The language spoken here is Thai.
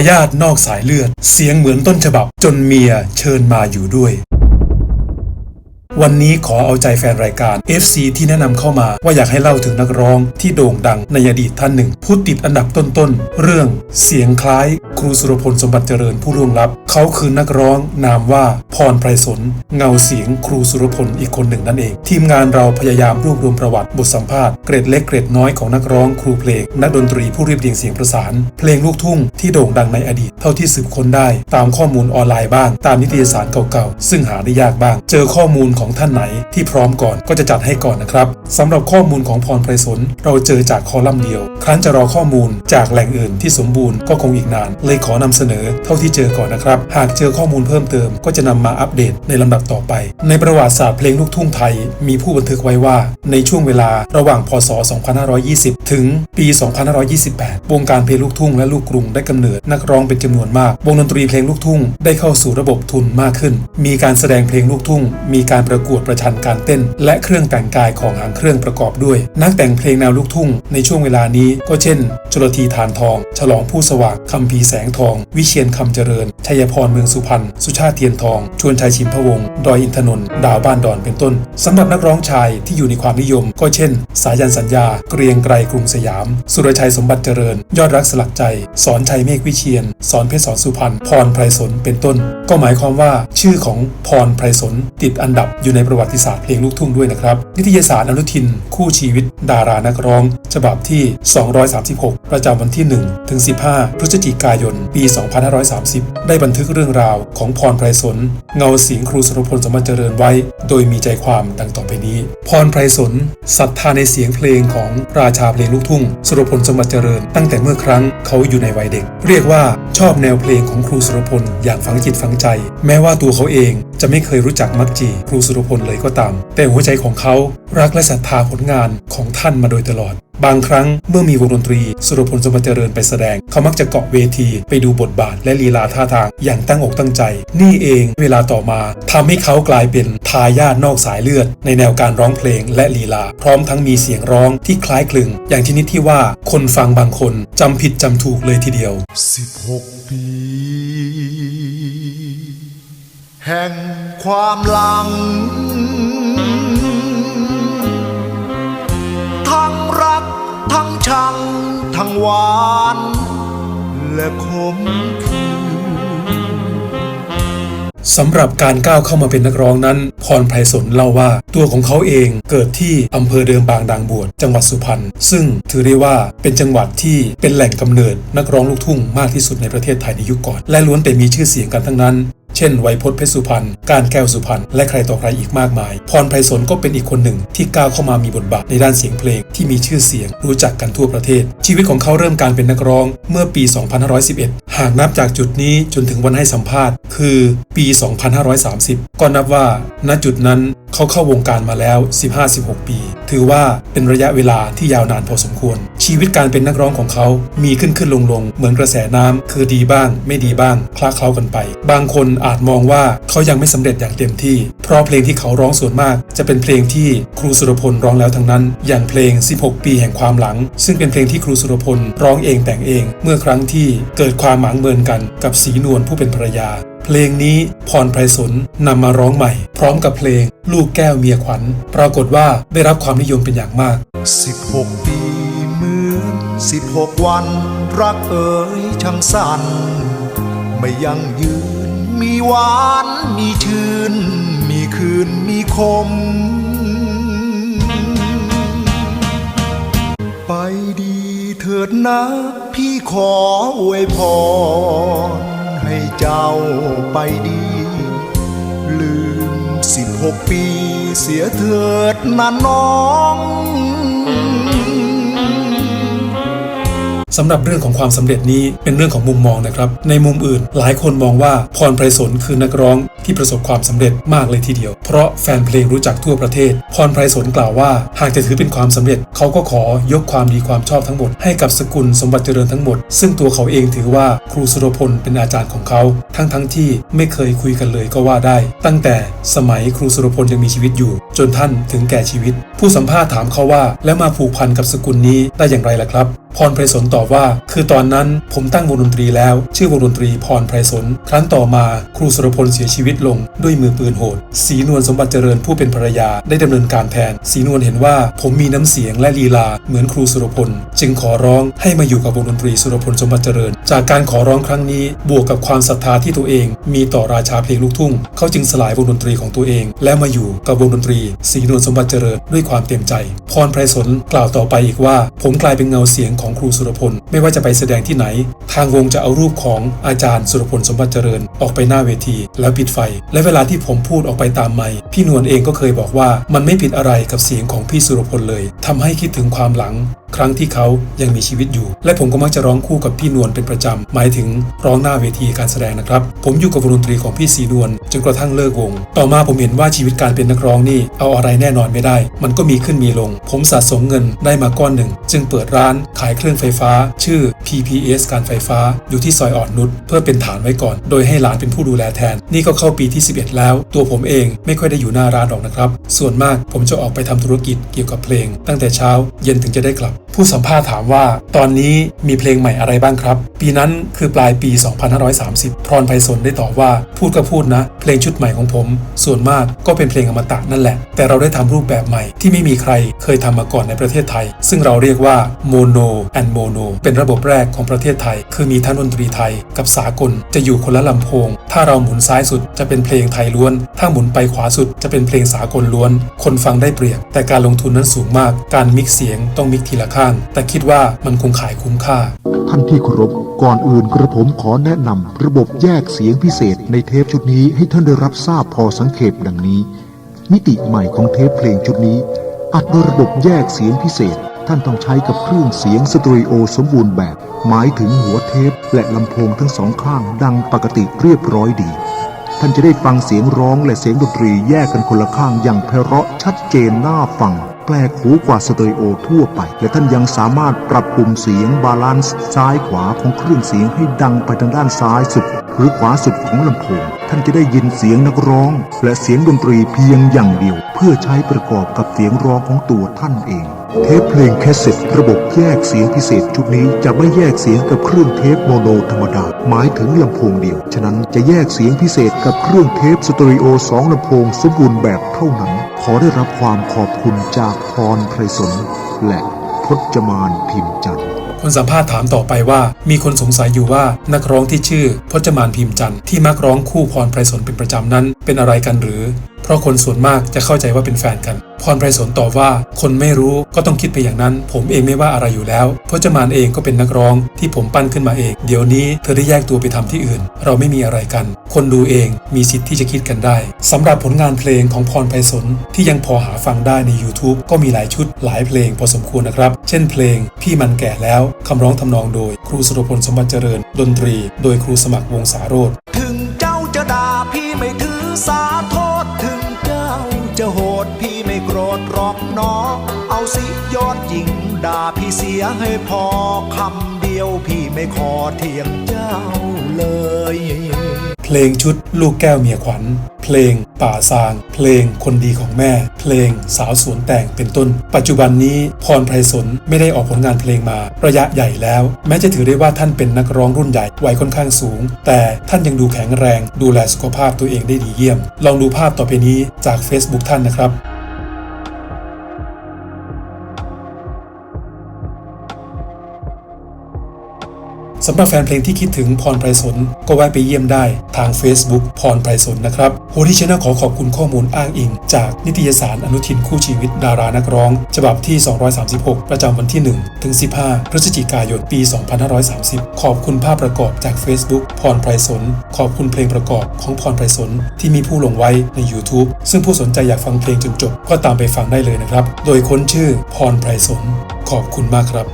ายาทนอกสายเลือด เสียงเหมือนต้นฉบับ จนเมียเชิญมาอยู่ด้วยวันนี้ขอเอาใจแฟนรายการ FC ที่แนะนำเข้ามาว่าอยากให้เล่าถึงนักร้องที่โด่งดังในอดีตท่านหนึ่ง ผู้ติดอันดับต้นๆ เรื่องเสียงคล้ายครูสุรพลสมบัติเจริญผู้ร่วงลับ เขาคือนักร้องนามว่าพรไพรสน เงาเสียงครูสุรพลอีกคนหนึ่งนั่นเอง ทีมงานเราพยายามรวบรวมประวัติบทสัมภาษณ์ เกรดเล็กเกรดน้อยของนักร้องครูเพลง นักดนตรีผู้เรียบเรียงเสียงประสาน เพลงลูกทุ่งที่โด่งดังในอดีต เท่าที่สืบค้นได้ ตามข้อมูลออนไลน์บ้าง ตามนิตยสารเก่าๆ ซึ่งหาได้ยากบ้าง เจอข้อมูลของท่านไหนที่พร้อมก่อนก็จะจัดให้ก่อนนะครับสำหรับข้อมูลของพรไพรสนเราเจอจากคอลัมน์เดียว ครั้นจะรอข้อมูลจากแหล่งอื่นที่สมบูรณ์ก็คงอีกนาน เลยขอนำเสนอ เท่าที่เจอก่อนนะครับ หากเจอข้อมูลเพิ่มเติม ก็จะนำมาอัปเดตในลำดับต่อไป ในประวัติศาสตร์เพลงลูกทุ่งไทย มีผู้บันทึกไว้ว่า ในช่วงเวลาระหว่างพศ 2520 ถึงปี 2528 วงการเพลงลูกทุ่งและลูกกรุงได้กำเนิดนักร้องเป็นจำนวนมาก วงดนตรีเพลงลูกทุ่งได้เข้าสู่ระบบทุนมากขึ้น มีการแสดงเพลงลูกทุ่ง มีการประกวดประชันการเต้น และเครื่องแต่งกายของหางเครื่องประกอบด้วย นักแต่งเพลงแนวลูกทุ่ง ในช่วงเวลานี้ก็เช่นชลทีทานทอง ฉลองผู้สว่างคำพีแสงทอง วิเชียนคำเจริญ ชัยพรเมืองสุพรรณ สุชาติเทียนทอง ชวนชัยชิมพวง ดอยอินทนนท์ ดาวบ้านดอน เป็นต้น สำหรับนักร้องชายที่อยู่ในความนิยม ก็เช่น สายันนสัญญา เกรียงไกรกรุงสยาม สุรชัยสมบัติเจริญ ยอดรักสลักใจ สอนชัยเมฆวิเชียน สอนเพชรสอนสุพรรณพรไพรสนเป็นต้น ก็หมายความว่าชื่อของพรไพรสนติดอันดับอยู่ในประวัติศาสตร์เพลงลูกทุ่งด้วยนะครับ นิตยสารอนุทิน คู่ชีวิต ดารานักร้อง ฉบับที่ 236 ประจำวันที่ 1 ถึง 15 พฤศจิกายน ปี 2530 ได้บันทึกเรื่องราวของพรไพรสน เงาเสียงครูสุรพลสมบัติเจริญไว้ โดยมีใจความดังต่อไปนี้ พรไพรสนศรัทธาในเสียงเพลงของราชาเพลงลูกทุ่ง สุรพลสมบัติเจริญ ตั้งแต่เมื่อครั้งเขาอยู่ในวัยเด็ก เรียกว่าชอบแนวเพลงของครูสุรพลอย่างฝังจิตฝังใจ แม้ว่าตัวเขาเอง จะไม่เคยรู้จักมักจี ครูสุรพลเลยก็ตาม แต่หัวใจของเขารักและศรัทธาผลงานของท่านมาโดยตลอด บางครั้งเมื่อมีวงดนตรีสุรพลสมบัติเจริญไปแสดง เขามักจะเกาะเวทีไปดูบทบาทและลีลาท่าทางอย่างตั้งอกตั้งใจ นี่เองเวลาต่อมาทำให้เขากลายเป็นทายาทนอกสายเลือด ในแนวการร้องเพลงและลีลา พร้อมทั้งมีเสียงร้องที่คล้ายคลึง อย่างชนิดที่ว่าคนฟังบางคนจำผิดจำถูกเลยทีเดียว 16 ปี แห่งความหลัง ทั้งรักทั้งชัง ทั้งหวาน และคมคืนสำหรับการก้าวเข้ามาเป็นนักร้องนั้น พรไพรสนเล่าว่าตัวของเขาเองเกิดที่อำเภอเดิมบางดางบวชจังหวัดสุพรรณซึ่งถือได้ว่าเป็นจังหวัดที่เป็นแหล่งกำเนิดนักร้องลูกทุ่งมากที่สุดในประเทศไทยในยุคก่อน และล้วนแต่มีชื่อเสียงกันทั้งนั้น เช่นไวยพจน์เพชรสุพรรณการแก้วสุพรรณและใครต่อใครอีกมากมาย พรไพรสนก็เป็นอีกคนหนึ่งที่ก้าวเข้ามามีบทบาทในด้านเสียงเพลงที่มีชื่อเสียงรู้จักกันทั่วประเทศ ชีวิตของเขาเริ่มการเป็นนักร้องเมื่อปี 2511 หากนับจากจุดนี้จนถึงวันให้สัมภาษณ์ คือปี 2530 ก็นับว่า ณจุดนั้นเขาเข้าวงการมาแล้ว 15-16 ปี ถือว่าเป็นระยะเวลาที่ยาวนานพอสมควร ชีวิตการเป็นนักร้องของเขามีขึ้นขึ้นลงลงเหมือนกระแสน้ำคือดีบ้าง ไม่ดีบ้าง คลาเคล้ากันไป บางคนอาจมองว่าเขายังไม่สำเร็จอย่างเต็มที่ เพราะเพลงที่เขาร้องส่วนมาก จะเป็นเพลงที่ครูสุรพลร้องแล้วทั้งนั้น อย่างเพลง 16 ปีแห่งความหลัง ซึ่งเป็นเพลงที่ครูสุรพลร้องเองแต่งเอง เมื่อครั้งที่เกิดความหมางเมินกันกับสีนวลผู้เป็นภรรยาเพลงนี้พรไพรสนนำมาร้องใหม่ พร้อมกับเพลง ลูกแก้วเมียขวัญ ปรากฏว่าได้รับความนิยมเป็นอย่างมาก 16 ปี อน16วันรักเอ๋ยช่างสั้นไม่ยังยืนมีหวานมีชื่น มีคืนมีคม ไปดีเถิดนะพี่ขออวยพรให้เจ้าไปดี ลืม16ปีเสียเถิดนะน้อง สำหรับเรื่องของความสำเร็จนี้เป็นเรื่องของมุมมองนะครับ ในมุมอื่น หลายคนมองว่าพรไพรสนคือนักร้อง ที่ประสบความสำเร็จมากเลยทีเดียว เพราะแฟนเพลงรู้จักทั่วประเทศ พรไพรสนกล่าวว่า หากจะถือเป็นความสำเร็จ เขาก็ขอยกความดีความชอบทั้งหมด ให้กับสกุลสมบัติเจริญทั้งหมด ซึ่งตัวเขาเองถือว่าครูสุรพลเป็นอาจารย์ของเขา ทั้งทั้งๆที่ไม่เคยคุยกันเลยก็ว่าได้ ตั้งแต่สมัยครูสุรพลยังมีชีวิตอยู่ จนท่านถึงแก่ชีวิต ผู้สัมภาษณ์ถามเขาว่า แล้วมาผูกพันกับสกุลนี้ได้อย่างไรล่ะครับพรไพรสนตอบว่า คือตอนนั้นผมตั้งวงดนตรีแล้ว ชื่อวงดนตรีพรไพรสนครั้นต่อมาครูสุรพลเสียชีวิตลงด้วยมือปืนโหด สีนวลสมบัติเจริญผู้เป็นภรรยาได้ดำเนินการแทน สีนวลเห็นว่าผมมีน้ำเสียงและลีลาเหมือนครูสุรพล จึงขอร้องให้มาอยู่กับวงดนตรีสุรพลสมบัติเจริญ จากการขอร้องครั้งนี้บวกกับความศรัทธาที่ตัวเอง มีต่อราชาเพลงลูกทุ่ง เขาจึงสลายวงดนตรีของตัวเอง และมาอยู่กับวงดนตรีศรีนวลสมบัติเจริญด้วยความเต็มใจ พรไพรสนกล่าวต่อไปอีกว่า ผมกลายเป็นเงาเสียงของครูสุรพล ไม่ว่าจะไปแสดงที่ไหน ทางวงจะเอารูปของอาจารย์สุรพลสมบัติเจริญ ออกไปหน้าเวที แล้วปิดไฟ และเวลาที่ผมพูดออกไปตามไมค์พี่นวลเองก็เคยบอกว่ามันไม่ผิดอะไรกับเสียงของพี่สุรพลเลยทำให้คิดถึงความหลัง ครั้งที่เขายังมีชีวิตอยู่ และผมก็มักจะร้องคู่กับพี่นวลเป็นประจำ หมายถึงร้องหน้าเวทีการแสดงนะครับ ผมอยู่กับวงดนตรีของพี่สีนวลจนกระทั่งเลิกวง ต่อมาผมเห็นว่าชีวิตการเป็นนักร้องนี่เอาอะไรแน่นอนไม่ได้ มันก็มีขึ้นมีลง ผมสะสมเงินได้มาก้อนหนึ่ง จึงเปิดร้านขายเครื่องไฟฟ้า ชื่อ PPS การไฟฟ้า อยู่ที่ซอยอ่อนนุชเพื่อเป็นฐานไว้ก่อน โดยให้หลานเป็นผู้ดูแลแทน นี่ก็เข้าปีที่ 11 แล้ว ตัวผมเองไม่ค่อยได้อยู่หน้าร้านหรอกนะครับ ส่วนมากผมจะออกไปทำธุรกิจเกี่ยวกับเพลง ตั้งแต่เช้าเย็นถึงจะได้กลับผู้สัมภาษณ์ถามว่า ตอนนี้มีเพลงใหม่อะไรบ้างครับ ปีนั้นคือปลายปี 2530 พรไพศาลได้ตอบว่า พูดก็พูดนะ เพลงชุดใหม่ของผม ส่วนมากก็เป็นเพลงอมตะนั่นแหละ แต่เราได้ทำรูปแบบใหม่ที่ไม่มีใครเคยทำมาก่อนในประเทศไทย ซึ่งเราเรียกว่าโมโนแอนโมโนเป็นระบบแรกของประเทศไทย คือมีทั้งดนตรีไทยกับสากลจะอยู่คนละลำโพง ถ้าเราหมุนซ้ายสุดจะเป็นเพลงไทยล้วน ถ้าหมุนไปขวาสุดจะเป็นเพลงสากลล้วน คนฟังได้เปรียบ แต่การลงทุนนั้นสูงมาก การมิกซ์เสียงต้องมิกซ์ทีละขั้นาง แต่คิดว่ามันคงขายคุ้มค่า ท่านที่เคารพก่อนอื่นกระผมขอแนะนำระบบแยกเสียงพิเศษในเทปชุดนี้ให้ท่านได้รับทราบพอสังเขปดังนี้ มิติใหม่ของเทปเพลงชุดนี้ อัดโดยระบบแยกเสียงพิเศษ ท่านต้องใช้กับเครื่องเสียงสตริโอสมบูรณ์แบบ หมายถึงหัวเทป และลำโพงทั้งสองข้างดังปกติเรียบร้อยดีท่านจะได้ฟังเสียงร้องและเสียงดนตรีแยกกันคนละข้างอย่างไพเราะชัดเจนน่าฟัง ปลกหูกว่าสเตอริโอทั่วไป และท่านยังสามารถปรับปุ่มเสียงบาลานซ์ซ้ายขวาของเครื่องเสียงให้ดังไปทางด้านซ้ายสุด หรือขวาสุดของลำโพง ท่านจะได้ยินเสียงนักร้อง และเสียงดนตรีเพียงอย่างเดียว เพื่อใช้ประกอบกับเสียงร้องของตัวท่านเอง เทปเพลงแคสเซ็ตระบบแยกเสียงพิเศษชุดนี้จะไม่แยกเสียงกับเครื่องเทปโมโนธรรมดา หมายถึงลำโพงเดียว ฉะนั้นจะแยกเสียงพิเศษกับเครื่องเทปสตอริโอสองลำโพงสมบูรณ์แบบเท่านั้น ขอได้รับความขอบคุณจากพรไพรสนและพจมานพิมพ์จันทร์ คนสัมภาษณ์ถามต่อไปว่ามีคนสงสัยอยู่ว่านักร้องที่ชื่อพจมานพิมพ์จันทร์ที่มักร้องคู่พรไพรสนเป็นประจำนั้นเป็นอะไรกันหรือ ราะคนส่วนมากจะเข้าใจว่าเป็นแฟนกัน พรไพรสนตอบว่าคนไม่รู้ก็ต้องคิดไปอย่างนั้น ผมเองไม่ว่าอะไรอยู่แล้วพจมานเองก็เป็นนักร้องที่ผมปั้นขึ้นมาเอง เดี๋ยวนี้เธอได้แยกตัวไปทำที่อื่น เราไม่มีอะไรกัน คนดูเองมีสิทธิ์ที่จะคิดกันได้สำหรับผลงานเพลงของพรไพศาลที่ยังพอหาฟังได้ใน YouTube ก็มีหลายชุดหลายเพลงพอสมควรนะครับ เช่นเพลงพี่มันแก่แล้วคำร้องทำนองโดย ครูสุรพลสมบัติเจริญ ดนตรี โดยครูสมัครวงศาโรธถึงเจ้าจะด่าพี่ไม่ถือสาโท ด่าพี่เสียให้พอคำเดียวพี่ไม่ขอเถียงเจ้าเลย เพลงชุดลูกแก้วเมียขวัญ เพลงป่าซาง เพลงคนดีของแม่ เพลงสาวสวนแต่งเป็นต้น ปัจจุบันนี้พรไพรสนไม่ได้ออกผลงานเพลงมาระยะใหญ่แล้ว แม้จะถือได้ว่าท่านเป็นนักร้องรุ่นใหญ่วัยค่อนข้างสูง แต่ท่านยังดูแข็งแรง ดูแลสุขภาพตัวเองได้ดีเยี่ยม ลองดูภาพต่อไปนี้จาก Facebook ท่านนะครับ สำหรับแฟนเพลงที่คิดถึงพรไพรสนก็แวะไปเยี่ยมได้ทาง Facebook พรไพรสนนะครับโฮที่ชนะขอขอบคุณข้อมูลอ้างอิง จากนิตยสารอนุทินคู่ชีวิตดารานักร้อง ฉบับที่ 236 ประจำวันที่ 1 ถึง 15 พฤศจิกายน ปี 2530 ขอบคุณภาพประกอบจาก Facebook พรไพรสนขอบคุณเพลงประกอบของพรไพรสนที่มีผู้ลงไว้ใน YouTube ซึ่งผู้สนใจอยากฟังเพลงจนจบก็ตามไปฟังได้เลยนะครับ โดยค้นชื่อพรไพรสนขอบคุณมากครับ